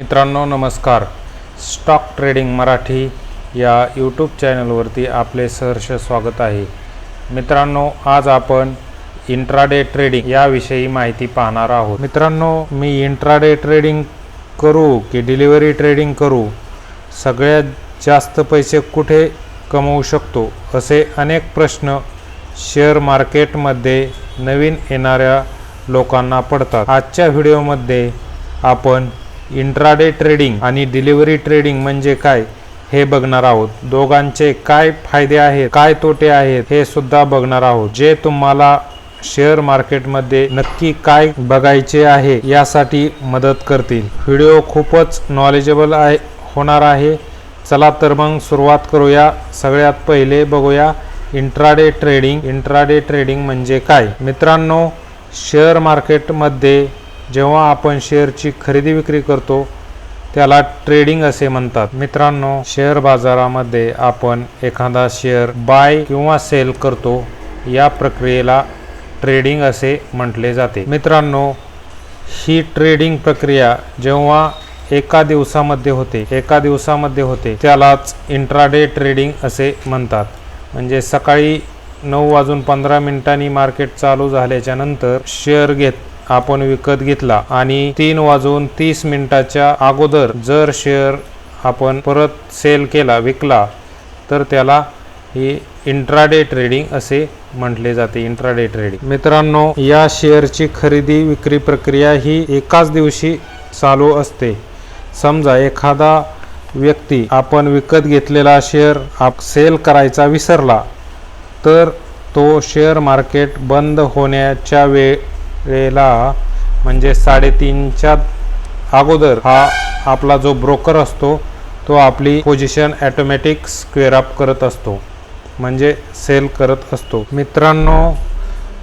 मित्रांनो नमस्कार. Stock trading Marathi या यूट्यूब चॅनलवरती आपले सहर्ष स्वागत आहे. मित्रांनो आज आपण इंट्राडे ट्रेडिंग याविषयी माहिती पाहणार आहोत. मित्रांनो मी इंट्राडे ट्रेडिंग करू की डिलिव्हरी ट्रेडिंग करू? सगळ्यात जास्त पैसे कुठे कमवू शकतो? असे अनेक प्रश्न शेअर मार्केटमध्ये नवीन येणाऱ्या लोकांना पडतात. आजच्या व्हिडिओमध्ये आपण इंट्राडे ट्रेडिंग आणि डिलिव्हरी ट्रेडिंग म्हणजे काय हे बघणार आहोत. दोघांचे काय फायदे आहेत काय तोटे आहेत हे सुद्धा बघणार आहोत. जे तुम्हाला शेअर मार्केटमध्ये नक्की काय बघायचे आहे यासाठी मदत करतील. व्हिडिओ खूपच नॉलेजेबल आहे होणार आहे. चला तर मग सुरुवात करूया. सगळ्यात पहिले बघूया इंट्राडे ट्रेडिंग. इंट्राडे ट्रेडिंग म्हणजे काय? मित्रांनो शेअर मार्केटमध्ये जेव्हा आपण शेअरची खरेदी विक्री करतो त्याला ट्रेडिंग असे म्हणतात. मित्रांनो शेअर बाजारामध्ये आपण एखादा शेअर बाय किंवा सेल करतो या प्रक्रियेला ट्रेडिंग असे म्हटले जाते. मित्रांनो ही ट्रेडिंग प्रक्रिया जेव्हा एका दिवसामध्ये होते एका दिवसामध्ये होते त्यालाच इंट्राडे ट्रेडिंग असे म्हणतात. म्हणजे सकाळी नऊ वाजून पंधरा मिनिटांनी मार्केट चालू झाल्याच्यानंतर शेअर घेत आपण विकत घेतला आणि तीन वाजून तीस मिनिटाच्या अगोदर जर शेअर आपण परत सेल केला विकला तर त्याला ही इंट्राडे ट्रेडिंग असे म्हटले जाते इंट्राडे ट्रेडिंग मित्रांनो या शेअरची खरेदी विक्री प्रक्रिया ही एकाच दिवशी चालू असते. समजा एखादा व्यक्ती आपण विकत घेतलेला शेअर आप सेल करायचा विसरला तर तो शेअर मार्केट बंद होण्याच्या वे वेळेला म्हणजे साडेतीनच्या अगोदर हा आपला जो ब्रोकर असतो तो आपली पोझिशन ॲटोमॅटिक स्क्वेअर अप करत असतो म्हणजे सेल करत असतो. मित्रांनो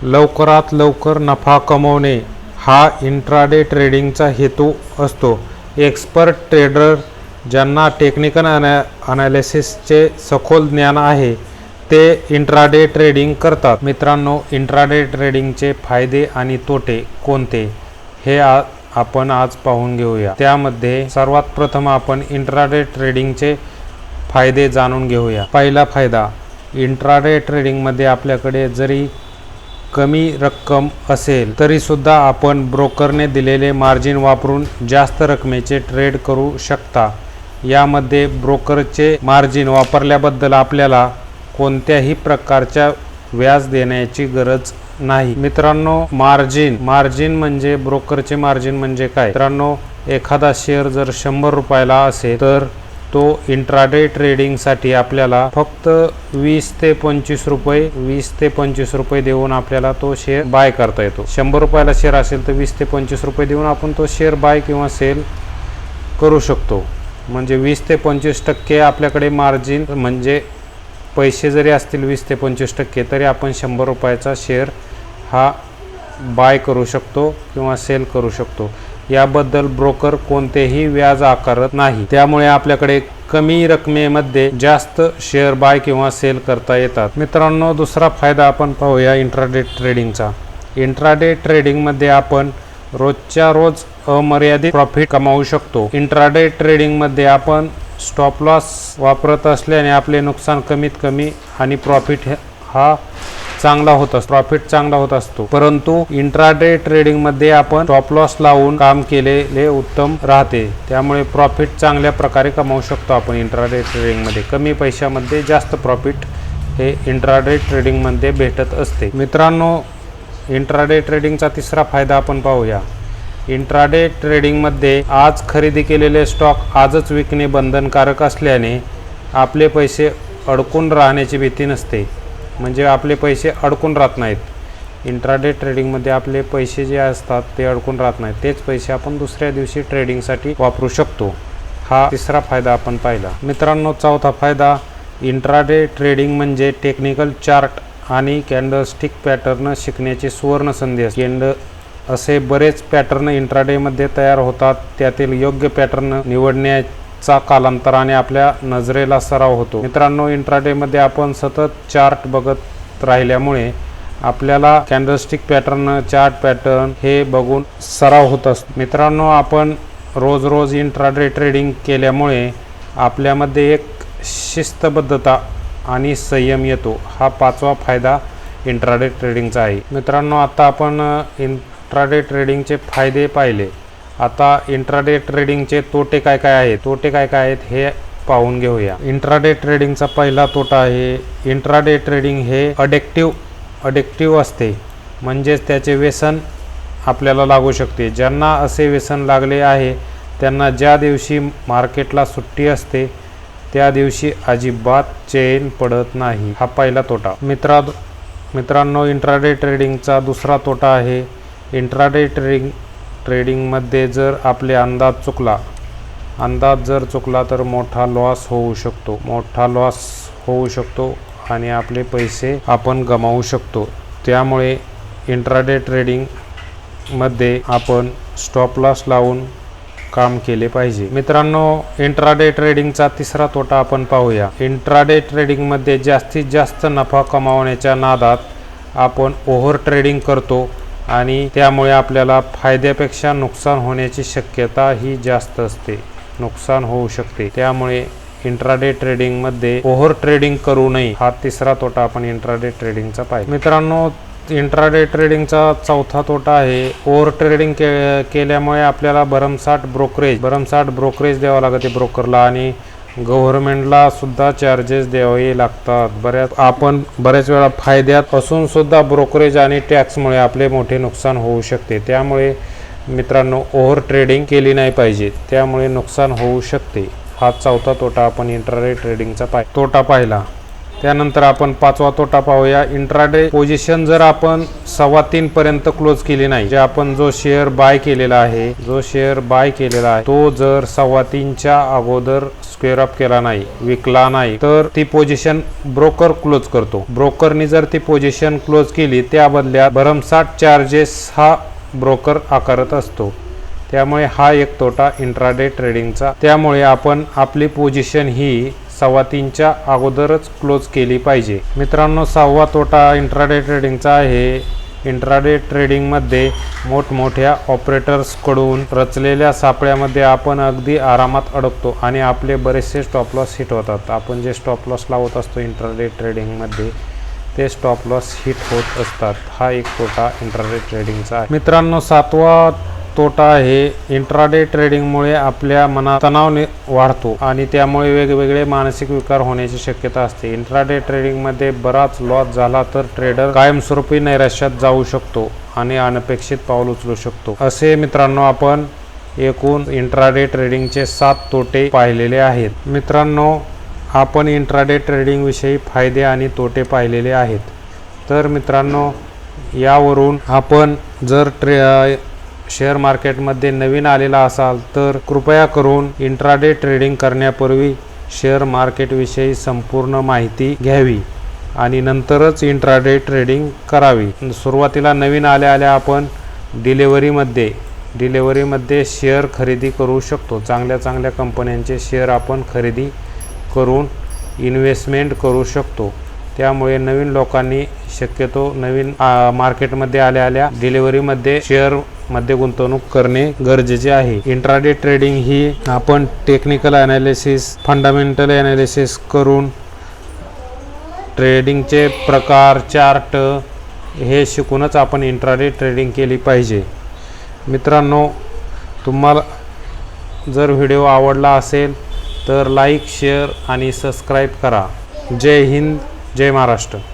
लवकरात लवकर नफा कमवणे हा इंट्राडे ट्रेडिंगचा हेतू असतो. एक्सपर्ट ट्रेडर ज्यांना टेक्निकल अनॅ अनालिसिसचे सखोल ज्ञान आहे ते इंट्राडे ट्रेडिंग करतात. मित्रांनो इंट्राडे ट्रेडिंगचे फायदे आणि तोटे कोणते? हे आ आपण आज पाहून घेऊया. त्यामध्ये सर्वात प्रथम आपण इंट्राडे ट्रेडिंगचे फायदे जाणून घेऊया. पहिला फायदा इंट्राडे ट्रेडिंगमध्ये आपल्याकडे जरी कमी रक्कम असेल तरीसुद्धा आपण ब्रोकरने दिलेले मार्जिन वापरून जास्त रकमेचे ट्रेड करू शकता. यामध्ये ब्रोकरचे मार्जिन वापरल्याबद्दल आपल्याला कोणत्याही प्रकारच्या व्याज देण्याची गरज नाही. मित्रांनो मार्जिन. मार्जिन म्हणजे ब्रोकरचे मार्जिन म्हणजे काय? मित्रांनो एखादा शेअर जर शंभर रुपयाला असेल तर तो इंट्राडे ट्रेडिंगसाठी आपल्याला फक्त वीस ते पंचवीस रुपये वीस ते पंचवीस रुपये देऊन आपल्याला तो शेअर बाय करता येतो. शंभर रुपयाला शेअर असेल तर वीस ते पंचवीस रुपये देऊन आपण तो शेअर बाय किंवा सेल करू शकतो. म्हणजे वीस ते पंचवीस टक्के आपल्याकडे मार्जिन म्हणजे पैसे जरी असतील वीस ते पंचवीस टक्के तरी आपण शंभर रुपयाचा शेअर हा बाय करू शकतो किंवा सेल करू शकतो. याबद्दल ब्रोकर कोणतेही व्याज आकारत नाही. त्यामुळे आपल्याकडे कमी रकमेमध्ये जास्त शेअर बाय किंवा सेल करता येतात. मित्रांनो दुसरा फायदा आपण पाहूया इंट्राडे ट्रेडिंगचा इंट्राडे ट्रेडिंगमध्ये आपण रोजच्या रोज अमर्यादित प्रॉफिट कमावू शकतो. इंट्राडे ट्रेडिंगमध्ये आपण स्टॉप लॉस वापरत असल्याने आपले नुकसान कमीत कमी आणि प्रॉफिट हा चांगला होत असतो. प्रॉफिट चांगला होत असतो. परंतु इंट्राडे ट्रेडिंगमध्ये आपण स्टॉप लॉस लावून काम केलेले उत्तम राहते. त्यामुळे प्रॉफिट चांगल्या प्रकारे कमावू शकतो आपण इंट्राडे ट्रेडिंगमध्ये कमी पैशामध्ये जास्त प्रॉफिट हे इंट्राडे ट्रेडिंगमध्ये भेटत असते. मित्रांनो इंट्राडे ट्रेडिंगचा तिसरा फायदा आपण पाहूया. इंट्राडे ट्रेडिंगमध्ये आज खरेदी केलेले स्टॉक आजच विकणे बंधनकारक असल्याने आपले पैसे अडकून राहण्याची भीती नसते. म्हणजे आपले पैसे अडकून राहत नाहीत. इंट्राडे ट्रेडिंगमध्ये आपले पैसे जे असतात ते अडकून राहत नाहीत. तेच पैसे आपण दुसऱ्या दिवशी ट्रेडिंगसाठी वापरू शकतो. हा तिसरा फायदा आपण पाहिला. मित्रांनो चौथा फायदा इंट्राडे ट्रेडिंग म्हणजे टेक्निकल चार्ट आणि कॅन्डलस्टिक पॅटर्न शिकण्याची सुवर्ण संधी असते. कॅन्ड असे बरेच पॅटर्न इंट्राडेमध्ये तयार होतात. त्यातील योग्य पॅटर्न निवडण्याचा कालांतराने आपल्या नजरेला सराव होतो. मित्रांनो इंट्राडेमध्ये आपण सतत चार्ट बघत राहिल्यामुळे आपल्याला कॅन्डलस्टिक पॅटर्न चार्ट पॅटर्न हे बघून सराव होत असतो. मित्रांनो आपण रोज रोज इंट्राडे ट्रेडिंग केल्यामुळे आपल्यामध्ये एक शिस्तबद्धता आणि संयम येतो. हा पाचवा फायदा इंट्राडे ट्रेडिंगचा आहे. मित्रांनो आता आपण इन इंट्राडे ट्रेडिंगचे फायदे पाहिले. आता इंट्राडे ट्रेडिंगचे तोटे काय काय आहेत? तोटे काय काय आहेत हे पाहून घेऊया. इंट्राडे ट्रेडिंगचा पहिला तोटा आहे. इंट्राडे ट्रेडिंग हे अडेक्टिव्ह अडेक्टिव्ह असते. म्हणजेच त्याचे व्यसन आपल्याला लागू शकते. ज्यांना असे व्यसन लागले आहे त्यांना ज्या दिवशी मार्केटला सुट्टी असते त्या दिवशी अजिबात चेन पडत नाही. हा पहिला तोटा. मित्रा मित्रांनो इंट्राडे ट्रेडिंगचा दुसरा तोटा आहे. इंट्राडे ट्रेडिंग ट्रेडिंगमध्ये जर आपले अंदाज चुकला अंदाज जर चुकला तर मोठा लॉस होऊ शकतो. मोठा लॉस होऊ शकतो आणि आपले पैसे आपण गमावू शकतो. त्यामुळे इंट्राडे ट्रेडिंगमध्ये आपण स्टॉप लॉस लावून काम केले पाहिजे. मित्रांनो इंट्राडे ट्रेडिंगचा तिसरा तोटा आपण पाहूया. इंट्राडे ट्रेडिंगमध्ये जास्तीत जास्त नफा कमावण्याच्या नादात आपण ओव्हर ट्रेडिंग करतो. आणि त्यामुळे आपल्याला फायद्यापेक्षा नुकसान होण्याची शक्यता ही जास्त असते. नुकसान होऊ शकते. त्यामुळे इंट्राडे ट्रेडिंगमध्ये ओव्हर ट्रेडिंग करू नये. हा तिसरा तोटा आपण इंट्राडे ट्रेडिंगचा पाहिजे मित्रांनो इंट्राडे ट्रेडिंगचा चौथा तोटा आहे. ओव्हर ट्रेडिंग के केल्यामुळे आपल्याला भरमसाठ ब्रोकरेज भरमसाठ ब्रोकरेज द्यावं लागते ब्रोकरला आणि गव्हर्नमेंटला सुद्धा चार्जेस द्यावे लागतात. बऱ्याच आपण बऱ्याच वेळा फायद्यात असून सुद्धा ब्रोकरेज आणि टॅक्समुळे आपले मोठे नुकसान होऊ शकते. त्यामुळे मित्रांनो ओव्हर ट्रेडिंग केली नाही पाहिजे. त्यामुळे नुकसान होऊ शकते. हा चौथा तोटा आपण इंटरनेट ट्रेडिंगचा पाय तोटा पाहिला. त्यानंतर आपण पाचवा तोटा पाहूया. इंट्राडे पोझिशन जर आपण सव्वा तीन पर्यंत क्लोज केली नाही जे आपण जो शेअर बाय केलेला आहे जो शेअर बाय केलेला आहे तो जर सव्वा तीनच्या अगोदर स्क्वेअर अप केला नाही विकला नाही तर ती पोझिशन ब्रोकर क्लोज करतो. ब्रोकरनी जर ती पोझिशन क्लोज केली त्या बदल्यात भरमसाठ चार्जेस हा ब्रोकर आकारत असतो. त्यामुळे हा एक तोटा इंट्राडे ट्रेडिंगचा त्यामुळे आपण आपली पोझिशन ही सव्वा तीनच्या अगोदरच क्लोज केली पाहिजे. मित्रांनो सहावा तोटा इंट्राडे ट्रेडिंगचा आहे. इंट्राडे ट्रेडिंगमध्ये मोठमोठ्या ऑपरेटर्सकडून रचलेल्या सापळ्यामध्ये आपण अगदी आरामात अडकतो आणि आपले बरेचसे स्टॉप लॉस हिट होतात. आपण जे स्टॉप लॉस लावत असतो इंट्राडे ट्रेडिंगमध्ये ते स्टॉप लॉस हिट होत असतात. हा एक तोटा इंट्राडे ट्रेडिंगचा आहे. मित्रांनो सातवा तोटा आहे. इंट्राडे ट्रेडिंगमुळे आपल्या मनात तणाव वाढतो आणि त्यामुळे वेगवेगळे मानसिक विकार होण्याची शक्यता असते. इंट्राडे ट्रेडिंगमध्ये बराच लॉस झाला तर ट्रेडर कायमस्वरूपी नैराश्यात जाऊ शकतो आणि अनपेक्षित पाऊल उचलू शकतो. असे मित्रांनो आपण एकूण इंट्राडे ट्रेडिंगचे सात तोटे पाहिलेले आहेत. मित्रांनो आपण इंट्राडे ट्रेडिंगविषयी फायदे आणि तोटे पाहिलेले आहेत. तर मित्रांनो यावरून आपण जर ट्रे शेअर मार्केटमध्ये नवीन आलेला असाल तर कृपया करून इंट्राडे ट्रेडिंग करण्यापूर्वी शेअर मार्केटविषयी संपूर्ण माहिती घ्यावी आणि नंतरच इंट्राडे ट्रेडिंग करावी. सुरुवातीला नवीन आल्या आल्या आपण डिलेवरीमध्ये डिलेवरीमध्ये शेअर खरेदी करू शकतो. चांगल्या चांगल्या कंपन्यांचे शेअर आपण खरेदी करून इन्व्हेस्टमेंट करू शकतो. त्यामुळे नवीन लोकांनी शक्यतो नवीन मार्केटमध्ये आल्या आल्या डिलिव्हरीमध्ये शेअरमध्ये गुंतवणूक करणे गरजेचे आहे. इंट्राडे ट्रेडिंग ही आपण टेक्निकल ॲनालिसिस फंडामेंटल ॲनालिसिस करून ट्रेडिंगचे प्रकार चार्ट हे शिकूनच आपण इंट्राडे ट्रेडिंग केली पाहिजे. मित्रांनो तुम्हाला जर व्हिडिओ आवडला असेल तर लाईक शेअर आणि सबस्क्राईब करा. जय हिंद. जय महाराष्ट्र.